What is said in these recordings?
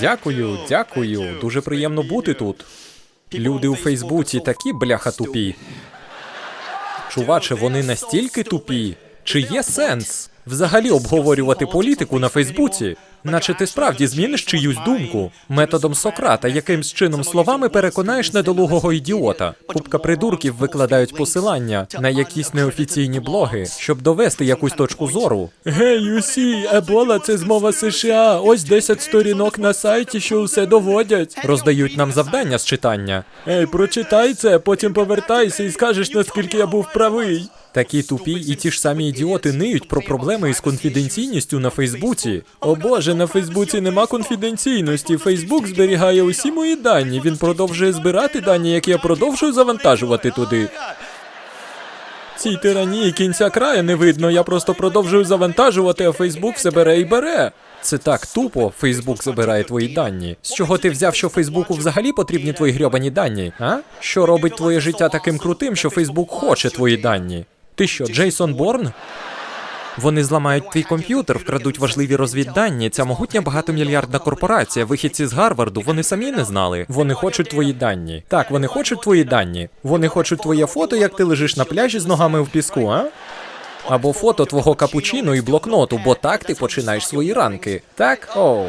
Дякую, дякую. Дуже приємно бути тут. Люди у Фейсбуці такі бляха тупі. Чуваче, вони настільки тупі. Чи є сенс взагалі обговорювати політику на Фейсбуці? Наче ти справді зміниш чиюсь думку методом Сократа, якимсь чином словами переконаєш недолугого ідіота. Купка придурків викладають посилання на якісь неофіційні блоги, щоб довести якусь точку зору. Гей, усі, ебола це змова США. Ось 10 сторінок на сайті, що все доводять. Роздають нам завдання з читання. Ей, прочитай це, потім повертайся і скажеш, наскільки я був правий. Такі тупі і ті ж самі ідіоти ниють про проблеми із конфіденційністю на Фейсбуці. О боже, на Фейсбуці нема конфіденційності. Фейсбук зберігає усі мої дані. Він продовжує збирати дані, які я продовжую завантажувати туди. Цій тиранії кінця краю не видно. Я просто продовжую завантажувати, а Фейсбук все бере і бере. Це так тупо. Фейсбук забирає твої дані. З чого ти взяв, що Фейсбуку взагалі потрібні твої грьобані дані? А? Що робить твоє життя таким крутим, що Фейсбук хоче твої дані? Ти що, Джейсон Борн? Вони зламають твій комп'ютер, вкрадуть важливі розвіддані. Ця могутня багатомільярдна корпорація, вихідці з Гарварду, вони самі не знали. Вони хочуть твої дані. Так, вони хочуть твої дані. Вони хочуть твоє фото, як ти лежиш на пляжі з ногами в піску, а? Або фото твого капучино і блокноту, бо так ти починаєш свої ранки. Так? Оу.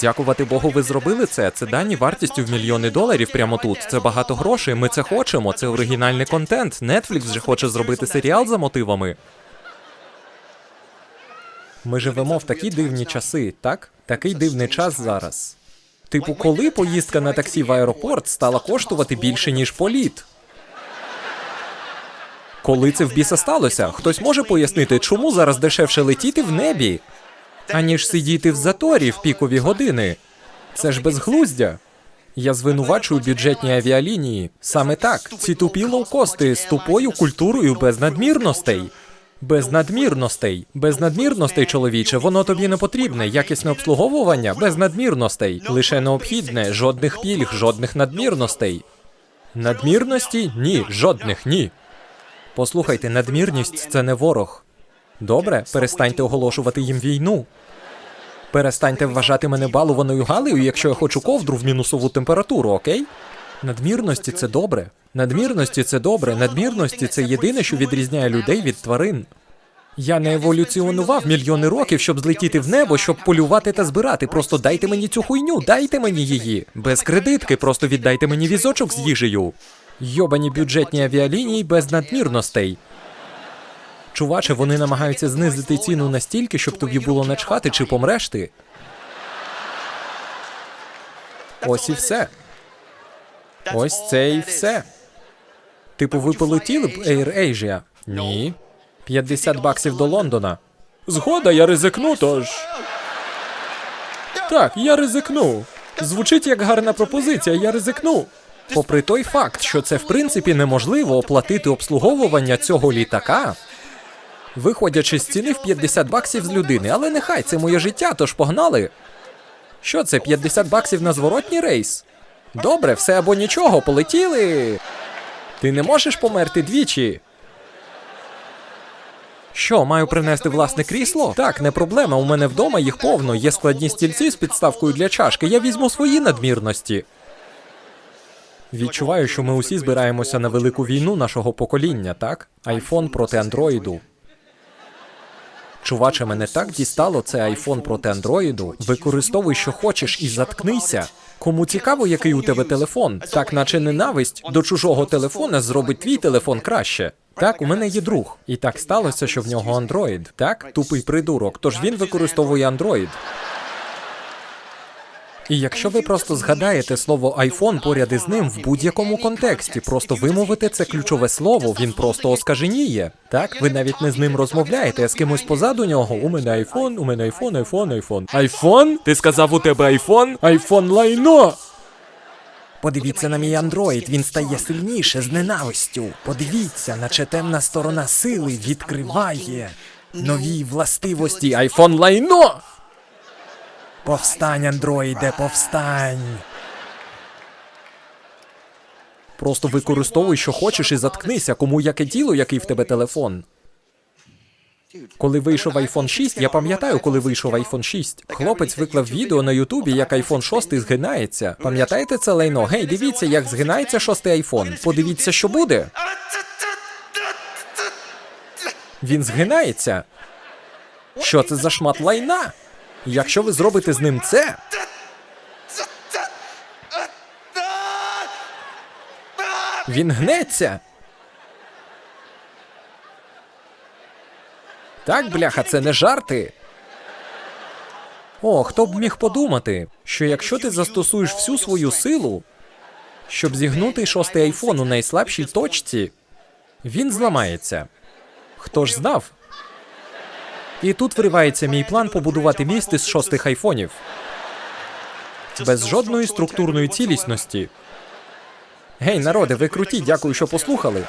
Дякувати Богу, ви зробили це. Це дані вартістю в мільйони доларів прямо тут. Це багато грошей. Ми це хочемо. Це оригінальний контент. Netflix вже хоче зробити серіал за мотивами. Ми живемо в такі дивні часи, так? Такий дивний час зараз. Типу, коли поїздка на таксі в аеропорт стала коштувати більше, ніж політ? Коли це в біса сталося? Хтось може пояснити, чому зараз дешевше летіти в небі, аніж сидіти в заторі в пікові години? Це ж безглуздя. Я звинувачую бюджетні авіалінії. Саме так, ці тупі лоукости з тупою культурою без надмірностей. Без надмірностей, без надмірностей, чоловіче, воно тобі не потрібне. Якісне обслуговування без надмірностей. Лише необхідне, жодних пільг, жодних надмірностей. Надмірності? Ні, жодних ні. Послухайте, надмірність це не ворог. Добре, перестаньте оголошувати їм війну. Перестаньте вважати мене балуваною галею, якщо я хочу ковдру в мінусову температуру, окей? Надмірності це добре. Надмірності це добре. Надмірності це єдине, що відрізняє людей від тварин. Я не еволюціонував мільйони років, щоб злетіти в небо, щоб полювати та збирати. Просто дайте мені цю хуйню, дайте мені її. Без кредитки, просто віддайте мені візочок з їжею. Йобані бюджетні авіалінії без надмірностей. Чуваче, вони намагаються знизити ціну настільки, щоб тобі було начхати, чи помреш ти. Ось і все. Ось це і все. Типу, ви полетіли б Air Asia? Ні. 50 баксів до Лондона. Згода, я ризикну, тож. Так, я ризикну. Звучить як гарна пропозиція, я ризикну. Попри той факт, що це в принципі неможливо оплатити обслуговування цього літака, виходячи з ціни в 50 баксів з людини, але нехай це моє життя, тож погнали. Що це, 50 баксів на зворотній рейс? Добре, все або нічого, полетіли. Ти не можеш померти двічі. Що, маю принести власне крісло? Так, не проблема. У мене вдома їх повно. Є складні стільці з підставкою для чашки. Я візьму свої надмірності. Відчуваю, що ми усі збираємося на велику війну нашого покоління, так? Айфон проти андроїду. Чуваче, мене так дістало це айфон проти андроїду. Використовуй, що хочеш, і заткнися. Кому цікаво, який у тебе телефон, так наче ненависть до чужого телефона зробить твій телефон краще. Так, у мене є друг, і так сталося, що в нього андроїд. Так, тупий придурок. Тож він використовує андроїд. І якщо ви просто згадаєте слово iPhone поряд із ним в будь-якому контексті, просто вимовите це ключове слово, він просто оскаженіє. Так, ви навіть не з ним розмовляєте, а з кимось позаду нього. У мене айфон, у мене айфон, айфон, айфон. Айфон? Ти сказав у тебе айфон? Айфон лайно. Подивіться на мій андроїд, він стає сильніше з ненавистю. Подивіться, наче темна сторона сили відкриває нові властивості. Айфон лайно. Повстань, андроїде, повстань. Просто використовуй, що хочеш, і заткнися, кому яке діло, який в тебе телефон. Коли вийшов iPhone 6, я пам'ятаю, коли вийшов iPhone 6. Хлопець виклав відео на Ютубі, як iPhone 6 згинається. Пам'ятаєте це лайно? Гей, дивіться, як згинається шостий iPhone. Подивіться, що буде. Він згинається. Що це за шмат лайна? Якщо ви зробите з ним це, він гнеться. Так, бляха, це не жарти. О, хто б міг подумати, що якщо ти застосуєш всю свою силу, щоб зігнути шостий айфон у найслабшій точці, він зламається. Хто ж знав? І тут виривається мій план побудувати міст із шостих айфонів. Без жодної структурної цілісності. Гей, народи, ви круті, дякую, що послухали.